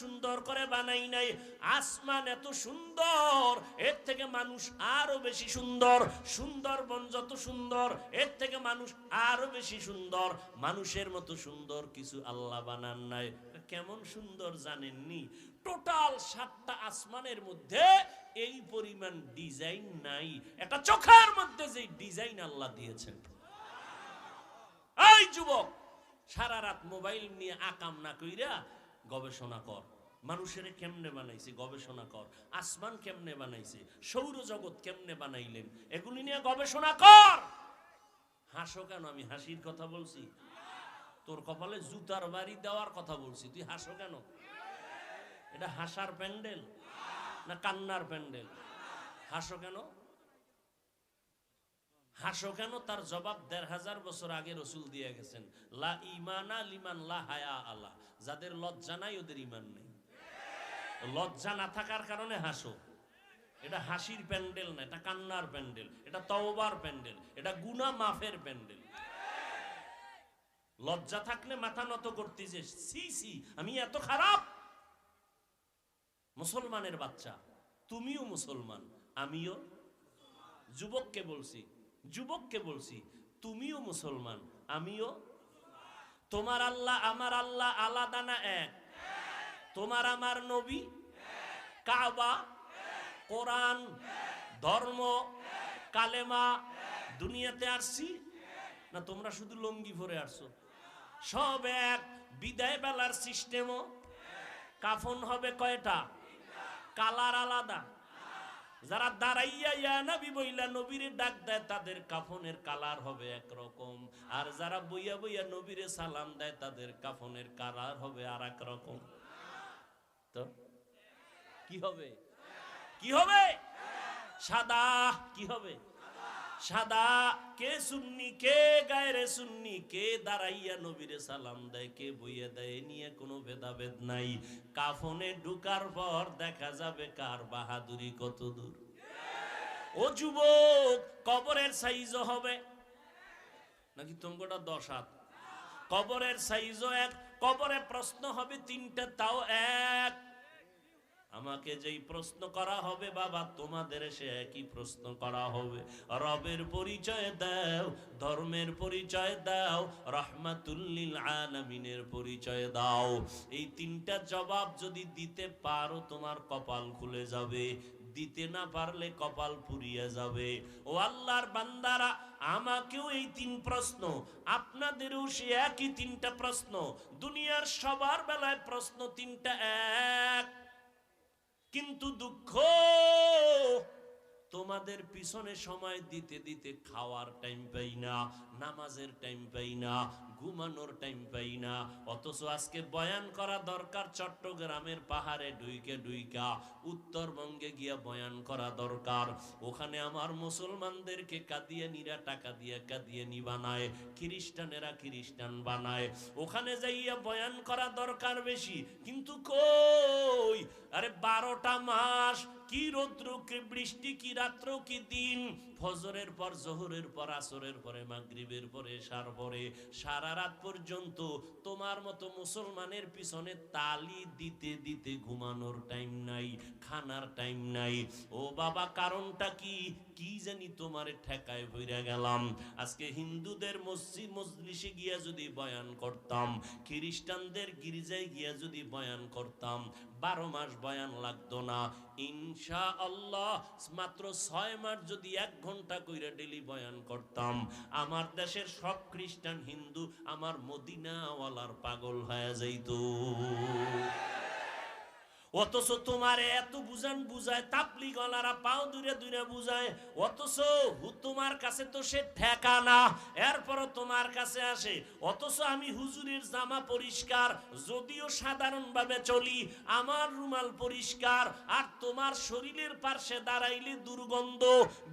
সুন্দর করে বানাই নাই। আসমান এত সুন্দর, এর থেকে মানুষ আরও বেশি সুন্দর। সুন্দরবন যত সুন্দর, এর থেকে মানুষ আরও বেশি সুন্দর। মানুষের মতো সুন্দর কিছু আল্লাহ বানান নাই। কেমন সুন্দর জানেননি? টোটাল সাতটা আসমানের মধ্যে এই পরিমাণ ডিজাইন নাই। একটা চোখের মধ্যে যে ডিজাইন আল্লাহ দিয়েছেন। এই যুবক, সারা রাত মোবাইল নিয়ে আকাম না কইরা গবেষণা কর। মানুষের কেমনে বানাইছে গবেষণা কর। আসমান কেমনে বানাইছে, সৌরজগৎ কেমনে বানাইলেন, এগুলি নিয়ে গবেষণা কর। হাসো কেন? আমি হাসির কথা বলছি। তোর কপালে জুতার বাড়ি দেওয়ার কথা বলছি। তুই হাসো কেন? এটা হাসার প্যান্ডেল না কান্নার প্যান্ডেল? হাসো কেন? হাসো কেন তার জবাব দেড় হাজার বছর আগে রসুল দিয়ে গেছেন। লা ইমানা লিমান লা হায়া আলা যাদের লজ্জা নাই, ওদের ইমান নেই। লজ্জা না থাকার কারণে হাসো। এটা হাসির প্যান্ডেল না, এটা কান্নার প্যান্ডেল, এটা তওবার প্যান্ডেল, এটা গুনা মাফের প্যান্ডেল। লজ্জা থাকলে মাথা নত করতেছে, সি সি, আমি এত খারাপ। মুসলমানের বাচ্চা, তুমিও মুসলমান, আমিও। যুবককে বলছি যুবককে বলছি, তুমিও মুসলমান, আমিও? তোমার আল্লাহ, আমার আল্লাহ আলাদা না এক? তোমার আমার নবী? কাবা? কোরআন? ধর্ম? কালেমা? দুনিয়াতে আসছি? না, তোমরা শুধু লঙ্গি ভরে আসছো। সব এক, বিদায় বেলার সিস্টেমও? কাফন হবে কয়টা? কালার আলাদা। যারা দাঁড়াইয়া ইয়া নবী বইলা নবীরে ডাক দেয়, তাদের কাফনের কালার হবে একরকম। আর যারা বইয়া বইয়া নবীরে সালাম দেয়, তাদের কাফনের কালার হবে আর এক রকম তো? কি হবে? কি হবে? সাদা। কি হবে? সাদা, কে সুন্নি, কে গায়রে সুন্নি, কে দাঁড়াইয়া নবীরে সালাম দেয়, কে বইয়ে দেয় নিয়ে কোনো ভেদাভেদ নাই। কাফনে ঢুকার পর দেখা যাবে কার বাহাদুরি কত দূর। ও যুবক, কবরের সাইজও হবে। নাকি তোমার দশ হাত? কবরের সাইজও এক, কবরে প্রশ্ন হবে তিনটা, তাও এক। আমাকে যেই প্রশ্ন করা হবে, বাবা, তোমাদের সে একই প্রশ্ন করা হবে। রবের পরিচয় দাও, ধর্মের পরিচয় দাও, রহমাতুল্লিল আলামিনের পরিচয় দাও। এই তিনটা জবাব যদি দিতে পারো, তোমার কপাল খুলে যাবে। দিতে না পারলে কপাল পুড়িয়ে যাবে। ও আল্লাহর বান্দারা, আমাকেও এই তিন প্রশ্ন, আপনাদেরও সে একই তিনটা প্রশ্ন। দুনিয়ার সবার বেলায় প্রশ্ন তিনটা এক। কিন্তু দুঃখ, তোমাদের পিছনে সময় দিতে দিতে খাওয়ার টাইম পাই না, নামাজের টাইম পাই না ঘুমানোর টাইম পাই না। অথচ আজকে বয়ান করা দরকার, চট্টগ্রামের পাহাড়ে ডুইকে ডুইকা, উত্তরবঙ্গে গিয়া বয়ান করা দরকার। ওখানে আমার মুসলমানদেরকে কাদিয়ানিরা টাকা দিয়ে কাদিয়ানি বানায় খ্রিস্টানেরা খ্রিস্টান বানায়। ওখানে যাইয়া বয়ান করা দরকার বেশি। কিন্তু কই? আরে বারোটা মাস, কি রৌদ্র, কি বৃষ্টি, কি রাত্র, কি দিন? ফজরের পর, জোহরের পর, আসরের পরে, মাগরিবের পরে সার পরে, সারা রাত পর্যন্ত তোমার মতো মুসলমানের পিছনে তালি দিতে দিতে ঘুমানোর টাইম নাই, খানার টাইম নাই। ও বাবা, কারণটা কি? কি জানি তোমার ঠেকায় ভইরা গেলাম। আজকে হিন্দুদের মসজিদ, মজলিসে গিয়া যদি বয়ান করতাম, খ্রিস্টানদের গির্জায় গিয়া যদি বয়ান করতাম, বারো মাস বয়ান লাগতো না। ইনশা আল্লাহ মাত্র ছয় মাস যদি এক ঘণ্টা কইরা ডেলি বয়ান করতাম। আমার দেশের সব খ্রিস্টান হিন্দু আমার মদিনাওয়ালার পাগল হয়ে যাইতো। অথচ তোমার এত বুঝান বুঝায় তাপলি গলারা পাও দূরে দূরে বুঝায়। অথচ তোমার কাছে তো সে ঠেকা না, এরপরও তোমার কাছে আসে। অথচ আমি হুজুরের জামা পরিষ্কার, যদিও সাধারণভাবে চলি, আমার রুমাল পরিষ্কার, আর তোমার শরীরের পার্শ্বে দাঁড়াইলে দুর্গন্ধ,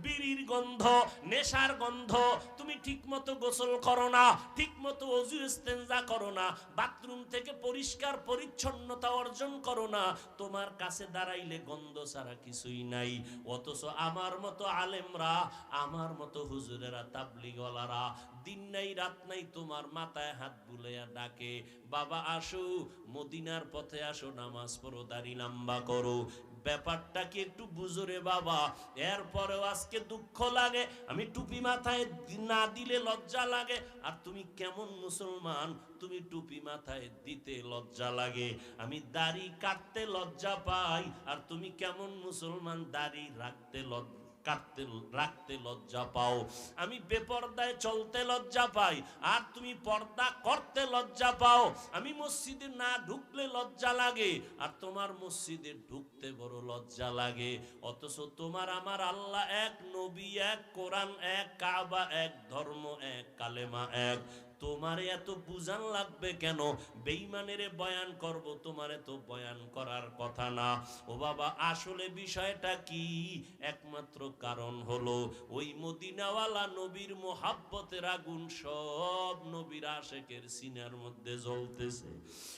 বিড়ির গন্ধ, নেশার গন্ধ, তুমি ঠিকমতো গোসল করো না, ঠিকমতো অজু ইস্তেঞ্জা করো না, বাথরুম থেকে পরিষ্কার পরিচ্ছন্নতা অর্জন করো না তোমার কাছে দাঁড়াইলে গন্ধ ছাড়া কিছুই নাই। অথচ আমার মতো আলেমরা, আমার মতো হুজুরেরা তাবলি তাবলিগলারা দিন নাই, রাত নাই তোমার মাথায় হাত বুলাইয়া ডাকে, বাবা, আসো, মদিনার পথে আসো, নামাজ পড়ো, দাড়ি লম্বা করো। ব্যাপারটা কি একটু বুঝো রে বাবা? এরপরেও আজকে দুঃখ লাগে, আমি টুপি মাথায় না দিলে লজ্জা লাগে। আর তুমি কেমন মুসলমান, তুমি টুপি মাথায় দিতে লজ্জা লাগে। আমি দাড়ি কাটতে লজ্জা পাই, আর তুমি কেমন মুসলমান, দাড়ি রাখতে লজ্জা কাটতে, রাখতে লজ্জা পাও। আমি বেপর্দায় চলতে লজ্জা পাই, আর তুমি পর্দা করতে লজ্জা পাও। আমি মসজিদে না ঢুকলে লজ্জা লাগে, আর তোমার মসজিদে ঢুকতে বড় লজ্জা লাগে। অথচ তোমার আমার আল্লাহ এক নবী, এক কোরআন, এক কাবা, এক ধর্ম, এক কালেমা, এক। তোমারে এত বুঝান লাগবে কেন? বেইমানের বয়ান করব, তোমারে তো বয়ান করার কথা না। ও বাবা, আসলে বিষয়টা কি? একমাত্র কারণ হলো, ওই মদিনাওয়ালা নবীর মোহাব্বতের আগুন সব নবীর আশেকের সিনার মধ্যে জ্বলতেছে।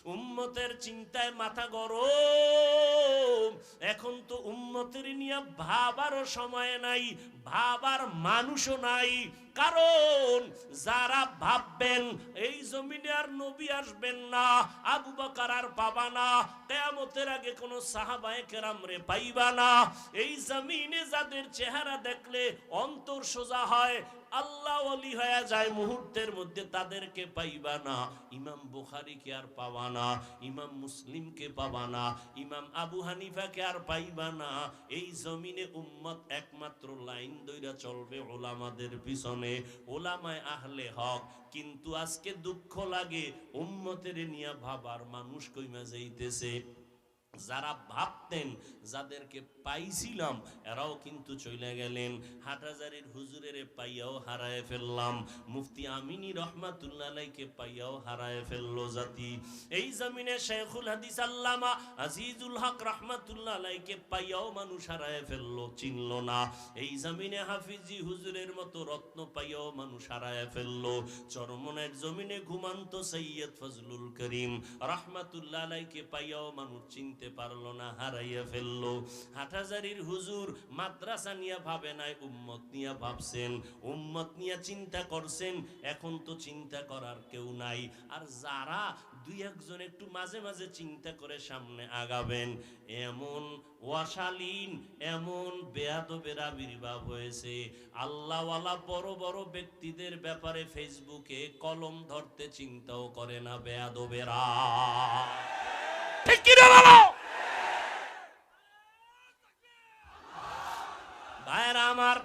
উম্মতের চিন্তায় মাথা গরম। এখন তো উম্মতের নিয়ে ভাবারও সময় নাই, ভাবার মানুষও নাই। কারণ যারা ভাববেন, এই জমিনে আর নবী আসবেন না, আবু বাকার আর পাবা না, কেয়ামতের আগে কোনো সাহাবায়ে কেরাম রে পাইবা না। এই জমিনে যাদের চেহারা দেখলে অন্তর সোজা হয়, আল্লাহ অলি হয়ে যায় মুহূর্তের মধ্যে তাদেরকে পাইবা না। ইমাম বুখারীকে আর পাবা না, ইমাম মুসলিমকে পাবা না, ইমাম আবু হানিফাকে আর পাইবা না। এই জমিনে উম্মত একমাত্র লাইন দইরা চলবে ওলামাদের পিছনে, ওলামায় আহলে হক। কিন্তু আজকে দুঃখ লাগে, উম্মতের নিয়ে ভাবার মানুষ কইমা যাইতেছে। যারা ভাবতেন যাদেরকে পাইছিলাম, এরাও কিন্তু চলে গেলেন। হাটাজারির হুজুরের পাইয়াও হারায় ফেললাম। মুফতি আমিনী রহমাতুল্লাহকে পাইয়াও হারায় ফেলল জাতি। এই জমিনে শেখুল হাদিস আল্লামা আজিজুল হক রহমাতুল্লাহকে পাইয়াও মানুষ হারায় ফেলল, চিনল না। এই জমিনে হাফিজি হুজুরের মতো রত্ন পাইয়াও মানুষ হারায় ফেলল। চরমনের জমিনে ঘুমান্ত সৈয়দ ফজলুল করিম রহমাতুল্লাহ আলাইকে পাইয়াও মানুষ চিনতে পারল না, হারাইয়া ফেলল। হাটাজারির হুজুর মাদ্রাসা নিয়ে ভাবে নাই, উম্মত নিয়ে ভাবছেন, উম্মত নিয়ে চিন্তা করছেন, এখন তো চিন্তা করার কেউ নাই। আর যারা দুই একজন একটু মাঝে মাঝে চিন্তা করে সামনে আগাবেন, এমন ওয়াশালীন, এমন বেয়াদবের আবির্ভাব হয়েছে। আল্লাহওয়ালা বড় বড় ব্যক্তিদের ব্যাপারে ফেসবুকে কলম ধরতে চিন্তাও করে না বেয়াদবেরা। ঠিক কিনা বলো ভাইরা আমার